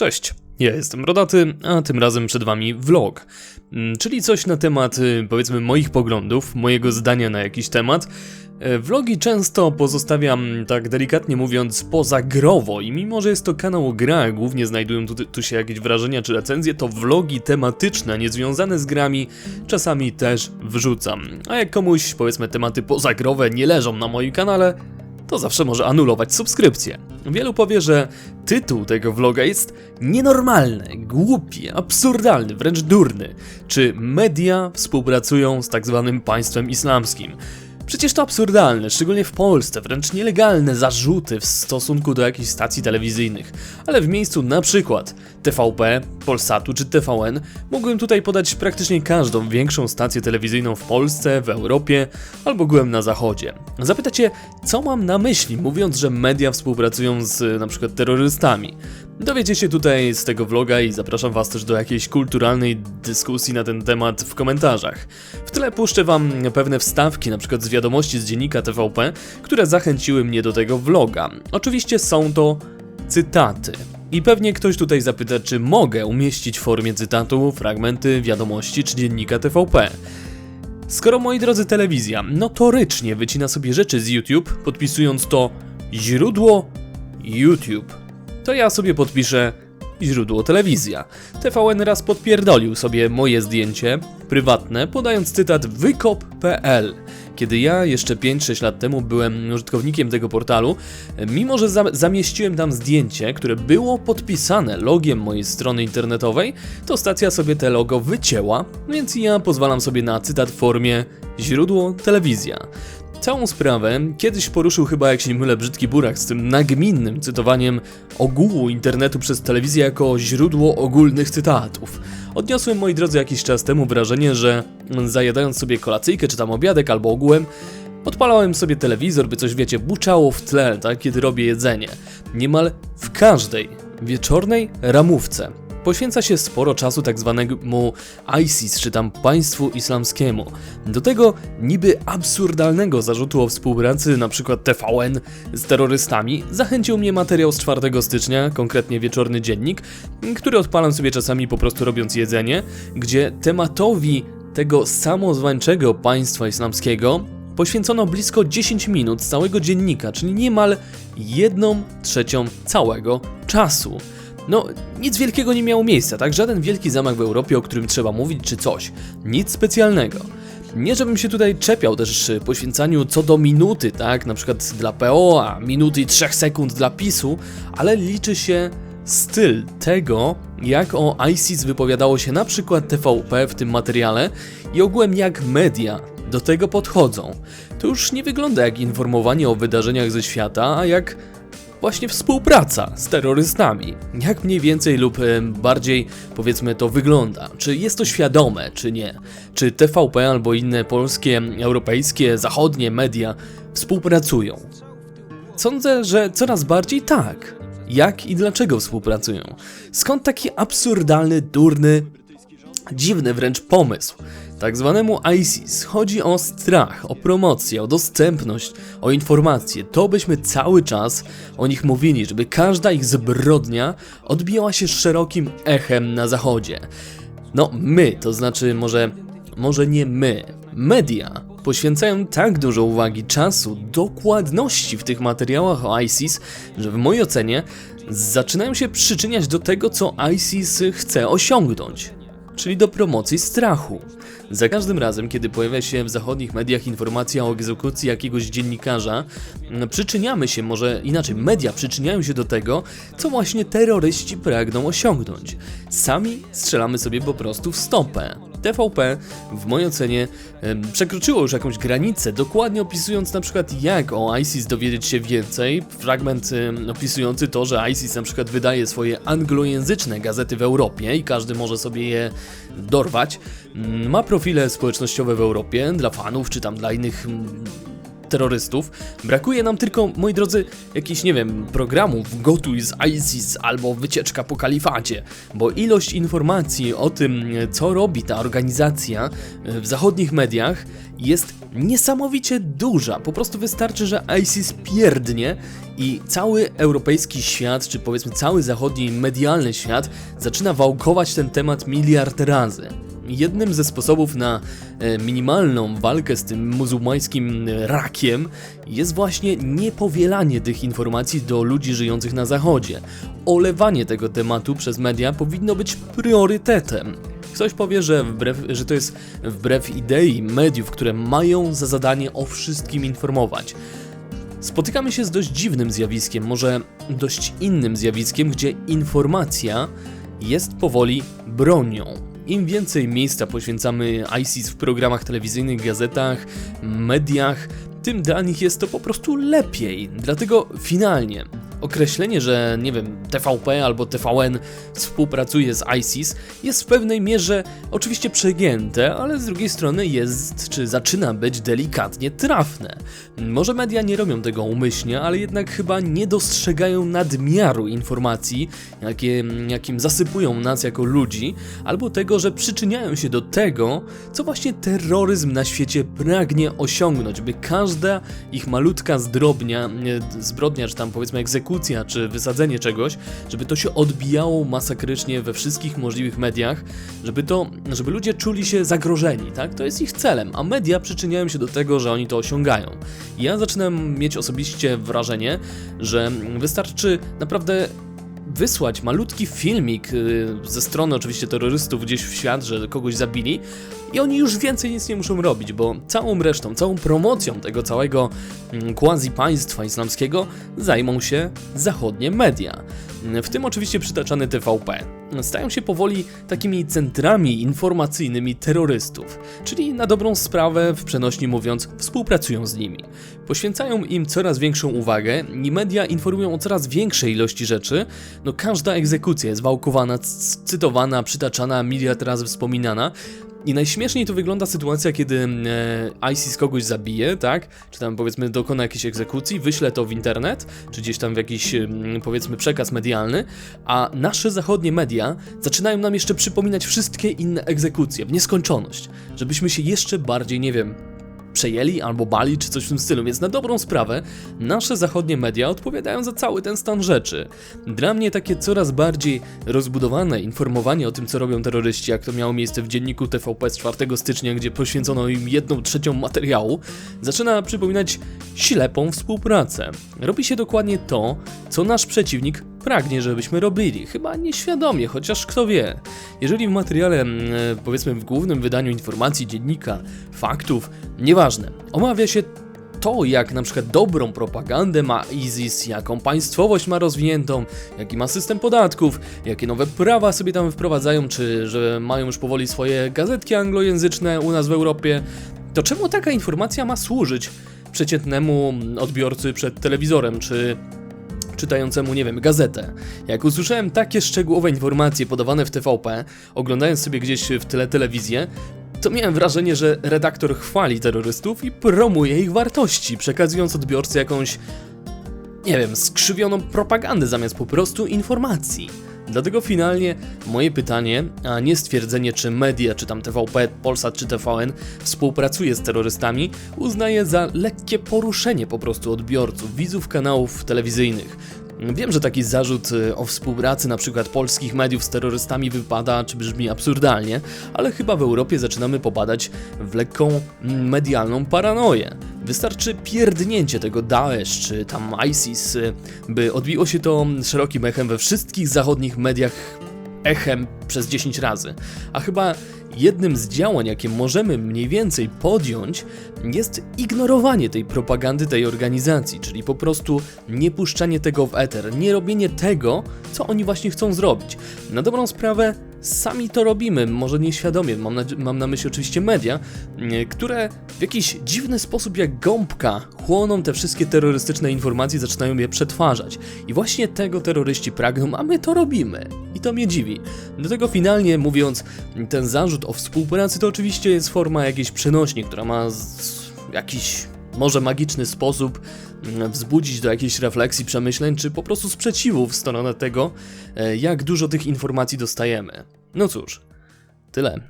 Cześć, ja jestem Rodaty, a tym razem przed wami vlog, Mm, czyli coś na temat y, powiedzmy moich poglądów, mojego zdania na jakiś temat. E, Vlogi często pozostawiam, tak delikatnie mówiąc, poza growo i mimo, że jest to kanał o grach, głównie znajdują tu, tu się jakieś wrażenia czy recenzje, to vlogi tematyczne, niezwiązane z grami, czasami też wrzucam. A jak komuś, powiedzmy, tematy pozagrowe nie leżą na moim kanale, to zawsze może anulować subskrypcję. Wielu powie, że tytuł tego vloga jest nienormalny, głupi, absurdalny, wręcz durny. Czy media współpracują z tak zwanym państwem islamskim? Przecież to absurdalne, szczególnie w Polsce, wręcz nielegalne zarzuty w stosunku do jakichś stacji telewizyjnych. Ale w miejscu na przykład TVP, Polsatu czy TVN mógłbym tutaj podać praktycznie każdą większą stację telewizyjną w Polsce, w Europie albo ogółem na zachodzie. Zapytacie, co mam na myśli mówiąc, że media współpracują z przykład terrorystami? Dowiecie się tutaj z tego vloga i zapraszam was też do jakiejś kulturalnej dyskusji na ten temat w komentarzach. W tle puszczę wam pewne wstawki, przykład z wiadomości z dziennika TVP, które zachęciły mnie do tego vloga. Oczywiście są to cytaty. I pewnie ktoś tutaj zapyta, czy mogę umieścić w formie cytatu fragmenty wiadomości czy dziennika TVP. Skoro moi drodzy telewizja notorycznie wycina sobie rzeczy z YouTube, podpisując to źródło YouTube, to ja sobie podpiszę źródło telewizja. TVN raz podpierdolił sobie moje zdjęcie prywatne, podając cytat wykop.pl. Kiedy ja jeszcze 5-6 lat temu byłem użytkownikiem tego portalu, mimo że za zamieściłem tam zdjęcie, które było podpisane logiem mojej strony internetowej, to stacja sobie te logo wycięła, więc ja pozwalam sobie na cytat w formie źródło telewizja. Całą sprawę kiedyś poruszył chyba, jak się nie mylę, brzydki burak z tym nagminnym cytowaniem ogółu internetu przez telewizję jako źródło ogólnych cytatów. Odniosłem, moi drodzy, jakiś czas temu wrażenie, że zajadając sobie kolacyjkę czy tam obiadek albo ogółem, Odpalałem sobie telewizor, by coś wiecie, buczało w tle, tak, kiedy robię jedzenie. Niemal w każdej wieczornej ramówce poświęca się sporo czasu tak zwanemu ISIS, czy tam państwu islamskiemu. Do tego niby absurdalnego zarzutu o współpracy np. TVN z terrorystami zachęcił mnie materiał z 4 stycznia, konkretnie wieczorny dziennik, który odpalam sobie czasami po prostu robiąc jedzenie, gdzie tematowi tego samozwańczego państwa islamskiego poświęcono blisko 10 minut całego dziennika, czyli niemal 1 trzecią całego czasu. No, nic wielkiego nie miało miejsca, tak? Żaden wielki zamach w Europie, o którym trzeba mówić, czy coś. Nic specjalnego. Nie żebym się tutaj czepiał też poświęcaniu co do minuty, tak? Na przykład dla PO, a minuty i 3 sekund dla PiSu, ale liczy się styl tego, jak o ISIS wypowiadało się na przykład TVP w tym materiale i ogółem jak media do tego podchodzą. To już nie wygląda jak informowanie o wydarzeniach ze świata, a jak właśnie współpraca z terrorystami. Jak mniej więcej lub e, bardziej powiedzmy to wygląda? Czy jest to świadome, czy nie? Czy TVP albo inne polskie, europejskie, zachodnie media współpracują? Sądzę, że coraz bardziej tak. Jak i dlaczego współpracują? Skąd taki absurdalny, durny, dziwny wręcz pomysł? Tak zwanemu ISIS chodzi o strach, o promocję, o dostępność, o informacje. To byśmy cały czas o nich mówili, żeby każda ich zbrodnia odbijała się szerokim echem na zachodzie. No, my, to znaczy może, może nie my, media poświęcają tak dużo uwagi, czasu, dokładności w tych materiałach o ISIS, że w mojej ocenie zaczynają się przyczyniać do tego, co ISIS chce osiągnąć, czyli do promocji strachu. Za każdym razem, kiedy pojawia się w zachodnich mediach informacja o egzekucji jakiegoś dziennikarza, przyczyniamy się, może inaczej, media przyczyniają się do tego, co właśnie terroryści pragną osiągnąć. Sami strzelamy sobie po prostu w stopę. TVP w mojej ocenie przekroczyło już jakąś granicę, dokładnie opisując na przykład jak o ISIS dowiedzieć się więcej. Fragment opisujący to, że ISIS na przykład wydaje swoje anglojęzyczne gazety w Europie i każdy może sobie je dorwać. Mm, ma profile społecznościowe w Europie dla fanów czy tam dla innych mm, terrorystów. Brakuje nam tylko, moi drodzy, jakichś, nie wiem, programów gotuj z ISIS albo wycieczka po kalifacie, bo ilość informacji o tym, co robi ta organizacja e, w zachodnich mediach jest niesamowicie duża. Po prostu wystarczy, że ISIS pierdnie i cały europejski świat, czy powiedzmy cały zachodni medialny świat zaczyna wałkować ten temat miliard razy. Jednym ze sposobów na e, minimalną walkę z tym muzułmańskim rakiem jest właśnie niepowielanie tych informacji do ludzi żyjących na zachodzie. Olewanie tego tematu przez media powinno być priorytetem. Ktoś powie, że, wbrew, że to jest wbrew idei mediów, które mają za zadanie o wszystkim informować. Spotykamy się z dość dziwnym zjawiskiem, może dość innym zjawiskiem, gdzie informacja jest powoli bronią. Im więcej miejsca poświęcamy ISIS w programach telewizyjnych, gazetach, mediach, tym dla nich jest to po prostu lepiej. Dlatego finalnie określenie, że nie wiem, TVP albo TVN współpracuje z ISIS jest w pewnej mierze oczywiście przegięte, ale z drugiej strony jest, czy zaczyna być delikatnie trafne. Może media nie robią tego umyślnie, ale jednak chyba nie dostrzegają nadmiaru informacji, jakie, jakim zasypują nas jako ludzi, albo tego, że przyczyniają się do tego, co właśnie terroryzm na świecie pragnie osiągnąć, by każda ich malutka zdrobnia, zbrodnia, czy tam powiedzmy egzekucja, czy wysadzenie czegoś, żeby to się odbijało masakrycznie we wszystkich możliwych mediach, żeby to, żeby ludzie czuli się zagrożeni, tak? To jest ich celem, a media przyczyniają się do tego, że oni to osiągają. Ja zaczynam mieć osobiście wrażenie, że wystarczy naprawdę wysłać malutki filmik y, ze strony oczywiście terrorystów gdzieś w świat, że kogoś zabili i oni już więcej nic nie muszą robić, bo całą resztą, całą promocją tego całego mm, quasi państwa islamskiego zajmą się zachodnie media. W tym oczywiście przytaczany TVP. Stają się powoli takimi centrami informacyjnymi terrorystów, czyli na dobrą sprawę, w przenośni mówiąc, współpracują z nimi. Poświęcają im coraz większą uwagę i media informują o coraz większej ilości rzeczy. No każda egzekucja jest wałkowana, cytowana, przytaczana, miliard razy wspominana, i najśmieszniej to wygląda sytuacja, kiedy e, ISIS kogoś zabije, tak? Czy tam powiedzmy dokona jakiejś egzekucji, wyśle to w internet, czy gdzieś tam w jakiś powiedzmy przekaz medialny, a nasze zachodnie media zaczynają nam jeszcze przypominać wszystkie inne egzekucje w nieskończoność, żebyśmy się jeszcze bardziej, nie wiem, przejęli albo bali, czy coś w tym stylu, więc na dobrą sprawę nasze zachodnie media odpowiadają za cały ten stan rzeczy. Dla mnie takie coraz bardziej rozbudowane informowanie o tym, co robią terroryści, jak to miało miejsce w dzienniku TVP z 4 stycznia, gdzie poświęcono im jedną trzecią materiału, zaczyna przypominać ślepą współpracę. Robi się dokładnie to, co nasz przeciwnik pragnie, żebyśmy robili. Chyba nieświadomie, chociaż kto wie. Jeżeli w materiale, mm, e, powiedzmy w głównym wydaniu informacji, dziennika, faktów, nieważne, omawia się to, jak na przykład dobrą propagandę ma ISIS, jaką państwowość ma rozwiniętą, jaki ma system podatków, jakie nowe prawa sobie tam wprowadzają, czy że mają już powoli swoje gazetki anglojęzyczne u nas w Europie, to czemu taka informacja ma służyć przeciętnemu odbiorcy przed telewizorem, czy czytającemu, nie wiem, gazetę. Jak usłyszałem takie szczegółowe informacje podawane w TVP, oglądając sobie gdzieś w tyle telewizję, to miałem wrażenie, że redaktor chwali terrorystów i promuje ich wartości, przekazując odbiorcy jakąś, nie wiem, skrzywioną propagandę zamiast po prostu informacji. Dlatego finalnie moje pytanie, a nie stwierdzenie czy media, czy tam TVP, Polsat czy TVN współpracuje z terrorystami, uznaję za lekkie poruszenie po prostu odbiorców, widzów kanałów telewizyjnych. Wiem, że taki zarzut y, o współpracy na przykład polskich mediów z terrorystami wypada czy brzmi absurdalnie, ale chyba w Europie zaczynamy popadać w lekką medialną paranoję. Wystarczy pierdnięcie tego Daesh czy tam ISIS, y, by odbiło się to szerokim echem we wszystkich zachodnich mediach echem przez 10 razy. A chyba jednym z działań, jakie możemy mniej więcej podjąć, jest ignorowanie tej propagandy tej organizacji, czyli po prostu nie puszczanie tego w eter, nie robienie tego, co oni właśnie chcą zrobić. Na dobrą sprawę, sami to robimy, może nieświadomie, mam na, mam na myśli oczywiście media, które w jakiś dziwny sposób jak gąbka chłoną te wszystkie terrorystyczne informacje, zaczynają je przetwarzać. I właśnie tego terroryści pragną, a my to robimy. I to mnie dziwi. Do tego finalnie mówiąc, ten zarzut o współpracy to oczywiście jest forma jakiejś przenośni, która ma jakiś może magiczny sposób wzbudzić do jakiejś refleksji, przemyśleń, czy po prostu sprzeciwu w stronę tego, e, jak dużo tych informacji dostajemy. No cóż, tyle.